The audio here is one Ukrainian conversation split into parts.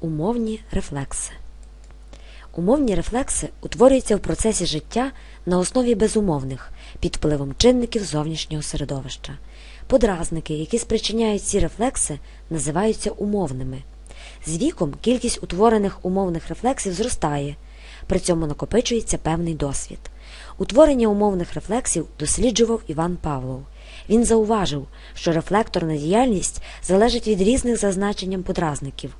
Умовні рефлекси. Умовні рефлекси утворюються в процесі життя на основі безумовних під впливом чинників зовнішнього середовища. Подразники, які спричиняють ці рефлекси, називаються умовними. З віком кількість утворених умовних рефлексів зростає, при цьому накопичується певний досвід. Утворення умовних рефлексів досліджував Іван Павлов. Він зауважив, що рефлекторна діяльність залежить від різних за значенням подразників.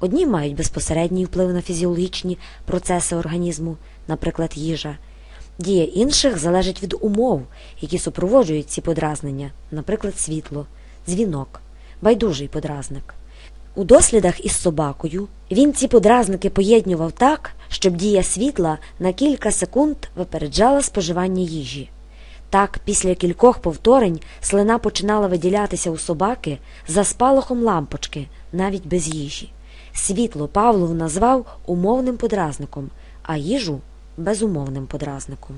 Одні мають безпосередній вплив на фізіологічні процеси організму, наприклад, їжа. Дія інших залежить від умов, які супроводжують ці подразнення, наприклад, світло, дзвінок, байдужий подразник. У дослідах із собакою він ці подразники поєднував так, щоб дія світла на кілька секунд випереджала споживання їжі. Так, після кількох повторень слина починала виділятися у собаки за спалахом лампочки, навіть без їжі. Світло Павлов назвав умовним подразником, а їжу безумовним подразником.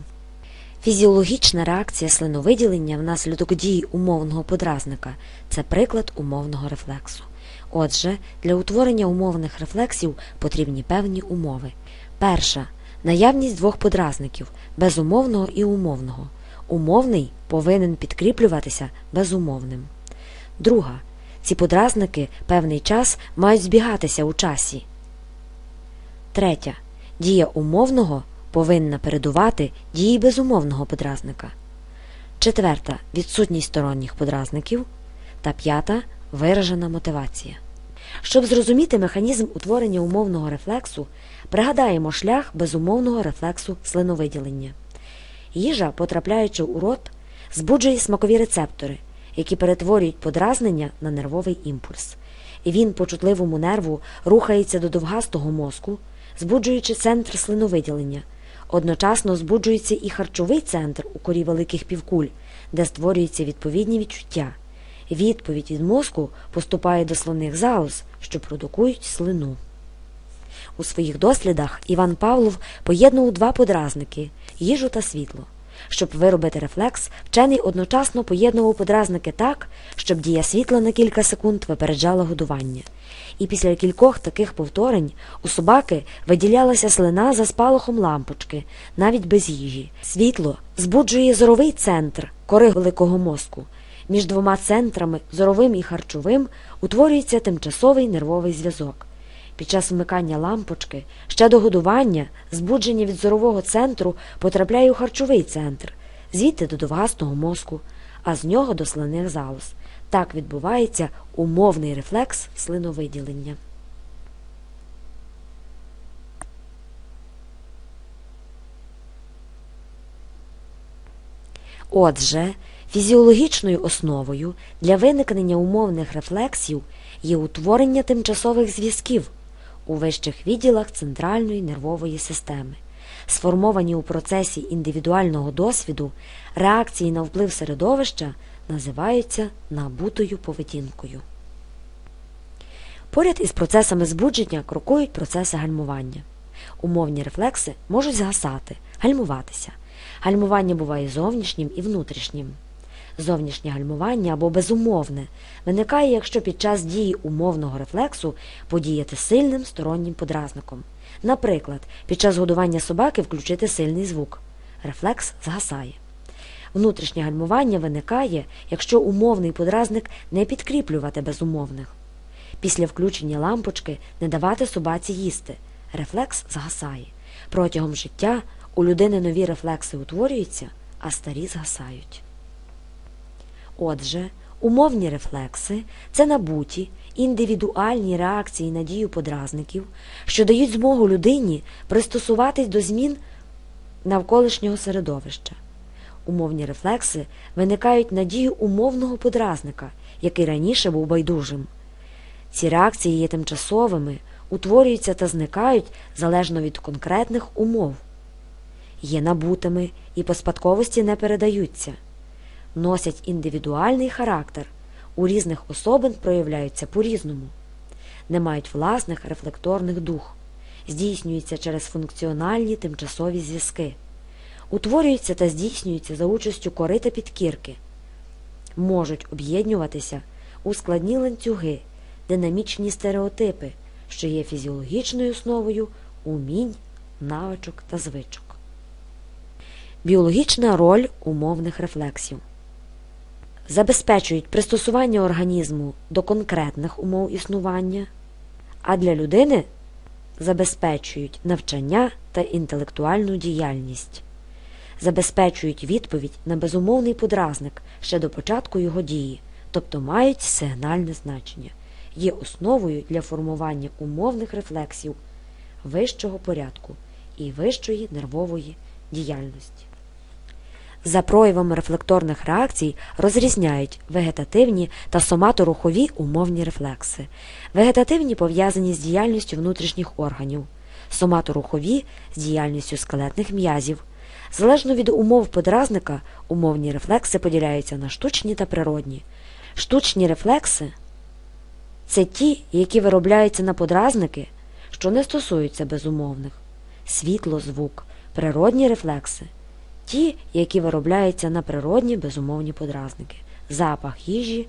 Фізіологічна реакція слиновиділення внаслідок дії умовного подразника це приклад умовного рефлексу. Отже, для утворення умовних рефлексів потрібні певні умови. Перша наявність двох подразників безумовного і умовного. Умовний повинен підкріплюватися безумовним. Друга. Ці подразники певний час мають збігатися у часі. Третя. Дія умовного повинна передувати дії безумовного подразника. Четверта. Відсутність сторонніх подразників. Та п'ята виражена мотивація. Щоб зрозуміти механізм утворення умовного рефлексу, пригадаємо шлях безумовного рефлексу слиновиділення. Їжа, потрапляючи у рот, збуджує смакові рецептори, які перетворюють подразнення на нервовий імпульс. Він по чутливому нерву рухається до довгастого мозку, збуджуючи центр слиновиділення. Одночасно збуджується і харчовий центр у корі великих півкуль, де створюються відповідні відчуття. Відповідь від мозку поступає до слинних залоз, що продукують слину. У своїх дослідах Іван Павлов поєднував два подразники їжу та світло. Щоб виробити рефлекс, вчений одночасно поєднував подразники так, щоб дія світла на кілька секунд випереджала годування. І після кількох таких повторень у собаки виділялася слина за спалахом лампочки, навіть без їжі. Світло збуджує зоровий центр кори великого мозку. Між двома центрами, зоровим і харчовим, утворюється тимчасовий нервовий зв'язок. Під час вмикання лампочки ще до годування збудження від зорового центру потрапляє у харчовий центр, звідти до довгастого мозку, а з нього до слинних залоз. Так відбувається умовний рефлекс слиновиділення. Отже, фізіологічною основою для виникнення умовних рефлексів є утворення тимчасових зв'язків у вищих відділах центральної нервової системи, сформовані у процесі індивідуального досвіду, реакції на вплив середовища називаються набутою поведінкою. Поряд із процесами збудження крокують процеси гальмування. Умовні рефлекси можуть згасати, гальмуватися. Гальмування буває зовнішнім і внутрішнім. Зовнішнє гальмування або безумовне виникає, якщо під час дії умовного рефлексу подіяти сильним стороннім подразником. Наприклад, під час годування собаки включити сильний звук. Рефлекс згасає. Внутрішнє гальмування виникає, якщо умовний подразник не підкріплювати безумовних. Після включення лампочки не давати собаці їсти. Рефлекс згасає. Протягом життя у людини нові рефлекси утворюються, а старі згасають. Отже, умовні рефлекси це набуті, індивідуальні реакції на дію подразників, що дають змогу людині пристосуватись до змін навколишнього середовища. Умовні рефлекси виникають на дію умовного подразника, який раніше був байдужим. Ці реакції є тимчасовими, утворюються та зникають залежно від конкретних умов, є набутими і по спадковості не передаються носять індивідуальний характер, у різних особин проявляються по-різному, не мають власних рефлекторних дух, здійснюються через функціональні тимчасові зв'язки, утворюються та здійснюються за участю кори та підкірки, можуть об'єднуватися у складні ланцюги, динамічні стереотипи, що є фізіологічною основою умінь, навичок та звичок. Біологічна роль умовних рефлексів забезпечують пристосування організму до конкретних умов існування, а для людини забезпечують навчання та інтелектуальну діяльність, забезпечують відповідь на безумовний подразник ще до початку його дії, тобто мають сигнальне значення, є основою для формування умовних рефлексів вищого порядку і вищої нервової діяльності. За проявами рефлекторних реакцій розрізняють вегетативні та соматорухові умовні рефлекси. Вегетативні пов'язані з діяльністю внутрішніх органів, соматорухові з діяльністю скелетних м'язів. Залежно від умов подразника, умовні рефлекси поділяються на штучні та природні. Штучні рефлекси це ті, які виробляються на подразники, що не стосуються безумовних, світло, звук, природні рефлекси ті, які виробляються на природні безумовні подразники, запах їжі,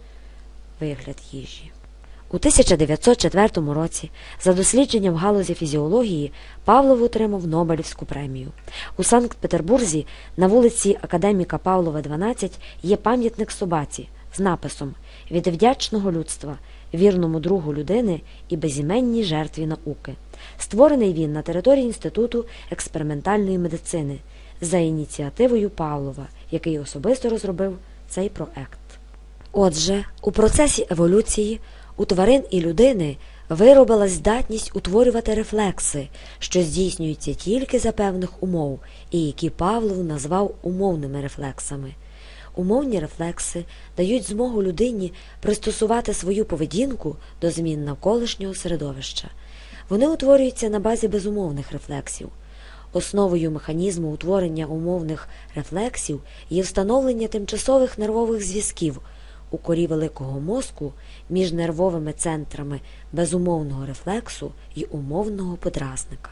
вигляд їжі. У 1904 році за дослідження в галузі фізіології Павлов отримав Нобелівську премію. У Санкт-Петербурзі на вулиці Академіка Павлова, 12 є пам'ятник собаці з написом Від вдячного людства, вірному другу людини і безіменній жертві науки. Створений він на території Інституту експериментальної медицини за ініціативою Павлова, який особисто розробив цей проект. Отже, у процесі еволюції у тварин і людини виробилась здатність утворювати рефлекси, що здійснюються тільки за певних умов, і які Павлов назвав умовними рефлексами. Умовні рефлекси дають змогу людині пристосувати свою поведінку до змін навколишнього середовища. Вони утворюються на базі безумовних рефлексів. Основою механізму утворення умовних рефлексів є встановлення тимчасових нервових зв'язків у корі великого мозку між нервовими центрами безумовного рефлексу і умовного подразника.